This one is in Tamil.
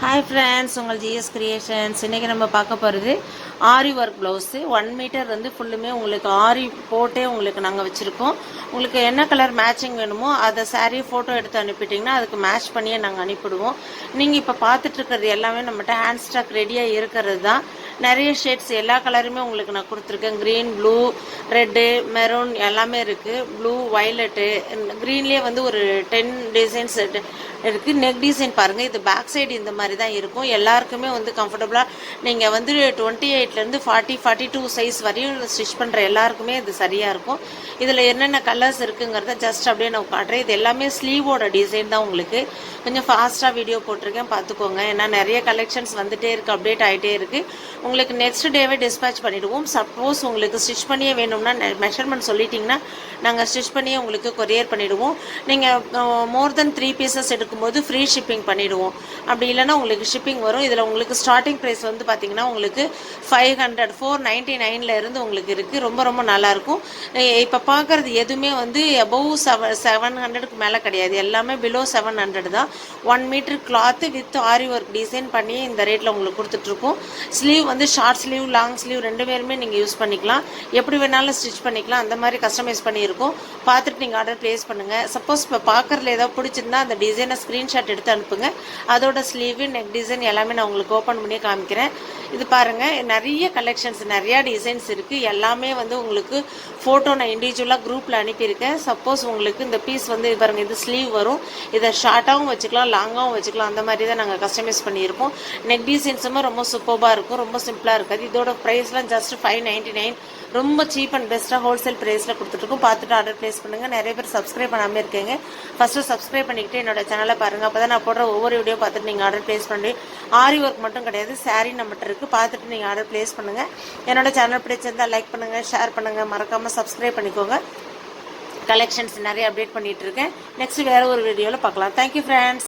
ஹாய் ஃப்ரெண்ட்ஸ் உங்கள் ஜிஎஸ் கிரியேஷன்ஸ் இன்றைக்கி நம்ம பார்க்க போகிறது aari work blouse one meter வந்து ஃபுல்லுமே உங்களுக்கு ஆரி போட்டே உங்களுக்கு நாங்கள் வச்சுருக்கோம். உங்களுக்கு என்ன கலர் மேட்சிங் வேணுமோ அதை சாரீ ஃபோட்டோ எடுத்து அனுப்பிட்டிங்கன்னா அதுக்கு மேட்ச் பண்ணியே நாங்கள் அனுப்பிடுவோம். நீங்கள் இப்போ பார்த்துட்டு இருக்கிறது எல்லாமே நம்மகிட்ட ஹேண்ட் ஸ்டாக் ரெடியாக இருக்கிறது தான். நிறைய ஷேட்ஸ் எல்லா கலருமே உங்களுக்கு நான் கொடுத்துருக்கேன். க்ரீன் ப்ளூ ரெட்டு மெரூன் எல்லாமே இருக்குது ப்ளூ வயலட்டு க்ரீன்லேயே வந்து ஒரு டென் டிசைன்ஸ் இருக்குது நெக் டிசைன் பாருங்கள் இது பேக் சைடு இந்த மாதிரி மாதிரி தான் இருக்கும். எல்லாருக்குமே வந்து கம்ஃபர்டபுளாக நீங்கள் வந்து டுவெண்ட்டி எயிட்லேருந்து ஃபார்ட்டி ஃபார்ட்டி டூ சைஸ் வரையும் ஸ்டிச் பண்ணுற எல்லாருக்குமே இது சரியாக இருக்கும். இதில் என்னென்ன கலர்ஸ் இருக்குங்கிறத ஜஸ்ட் அப்படியே நான் காட்டுறேன். இது எல்லாமே ஸ்லீவோட டிசைன் தான் உங்களுக்கு. கொஞ்சம் ஃபாஸ்ட்டாக வீடியோ போட்டிருக்கேன் பார்த்துக்கோங்க. ஏன்னா நிறைய கலெக்ஷன்ஸ் வந்துட்டே இருக்குது அப்டேட் ஆகிட்டே இருக்குது உங்களுக்கு நெக்ஸ்ட் டேவே டிஸ்பேச் பண்ணிவிடுவோம் சப்போஸ் உங்களுக்கு ஸ்டிச் பண்ணியே வேணும்னா மெஷர்மெண்ட் சொல்லிட்டிங்கன்னா நாங்கள் ஸ்டிச் பண்ணியே உங்களுக்கு கொரியர் பண்ணிவிடுவோம் நீங்கள் மோர் தென் த்ரீ பீசஸ் எடுக்கும்போது ஃப்ரீ ஷிப்பிங் பண்ணிவிடுவோம் அப்படி தான் உங்களுக்கு ஷிப்பிங் வரும். இதில் உங்களுக்கு ஸ்டார்டிங் ப்ரைஸ் வந்து பார்த்தீங்கன்னா உங்களுக்கு ஃபைவ் ஹண்ட்ரட் ஃபோர் நைன்ட்டி நைனில் இருந்து உங்களுக்கு இருக்குது ரொம்ப ரொம்ப நல்லாயிருக்கும் இப்போ பார்க்குறது எதுவுமே வந்து அபவ் செவன் செவன் ஹண்ட்ரடுக்கு மேலே கிடையாது. எல்லாமே பிலோ செவன் ஹண்ட்ரட் தான். One meter cloth with aari work design பண்ணி இந்த ரேட்டில் உங்களுக்கு கொடுத்துட்ருக்கோம் ஸ்லீவ் வந்து ஷார்ட் ஸ்லீவ் லாங் ஸ்லீவ் ரெண்டு பேருமே நீங்கள் யூஸ் பண்ணிக்கலாம். எப்படி வேணாலும் ஸ்டிச் பண்ணிக்கலாம். அந்த மாதிரி கஸ்டமைஸ் பண்ணியிருக்கோம். பார்த்துட்டு நீங்கள் ஆர்டர் ப்ளேஸ் பண்ணுங்கள் சப்போஸ் இப்போ பார்க்குறதுல ஏதாவது பிடிச்சிருந்தா அந்த டிசைனை ஸ்க்ரீன்ஷாட் எடுத்து அனுப்புங்க. அதோட ஸ்லீவு நெக் டிசைன் எல்லாமே நான் உங்களுக்கு ஓப்பன் பண்ணி காமிக்கிறேன். இது பாருங்கள் நிறைய கலெக்ஷன்ஸ் நிறையா டிசைன்ஸ் இருக்குது எல்லாமே வந்து உங்களுக்கு ஃபோட்டோ நான் இண்டிவிஜுவலாக குரூப்பில் அனுப்பியிருக்கேன். சப்போஸ் உங்களுக்கு இந்த பீஸ் வந்து இது பாருங்கள் இது ஸ்லீவ் வரும். இதை ஷார்ட்டாகவும் வச்சுக்கலாம் லாங்காகவும் வச்சுக்கலாம். அந்த மாதிரி தான் நாங்கள் கஸ்டமைஸ் பண்ணியிருப்போம் நெக் டிசைன்ஸுமே ரொம்ப சூப்பராக இருக்கும் ரொம்ப சிம்பிளாக இருக்காது. இதோட ப்ரைஸ்லாம் ஜஸ்ட் ஃபைவ் நைன்ட்டி நைன் ரொம்ப சீப் அண்ட் பெஸ்ட்டாக ஹோல்சேல் ப்ரைஸில் கொடுத்துட்ருக்கோம் பார்த்துட்டு ஆர்டர் ப்ளேஸ் பண்ணுங்கள் நிறைய பேர் சப்ஸ்கிரைப் பண்ணாமல் இருக்கீங்க. ஃபஸ்ட்டு சப்ஸ்கிரைப் பண்ணிக்கிட்டு என்னோட சேனலை பாருங்கள் அப்போ தான் நான் போடுற ஒவ்வொரு வீடியோ பார்த்துட்டு நீங்கள் ஆர்டர் ப்ளேஸ் பண்ணி ஆரி ஒர்க் மட்டும் கிடையாது சாரீ நம்மகிட்ட இருக்குது பார்த்துட்டு நீங்கள் ஆர்டர் ப்ளேஸ் பண்ணுங்கள் என்னோட சேனல் பிடிச்சிருந்தால் லைக் பண்ணுங்கள் ஷேர் பண்ணுங்கள் மறக்காமல் சப்ஸ்கிரைப் பண்ணிக்கோங்க. கலெக்ஷன்ஸ் நிறைய அப்டேட் பண்ணிகிட்டு இருக்கேன். நெக்ஸ்ட் வேறு ஒரு வீடியோவில் பார்க்கலாம். Thank you friends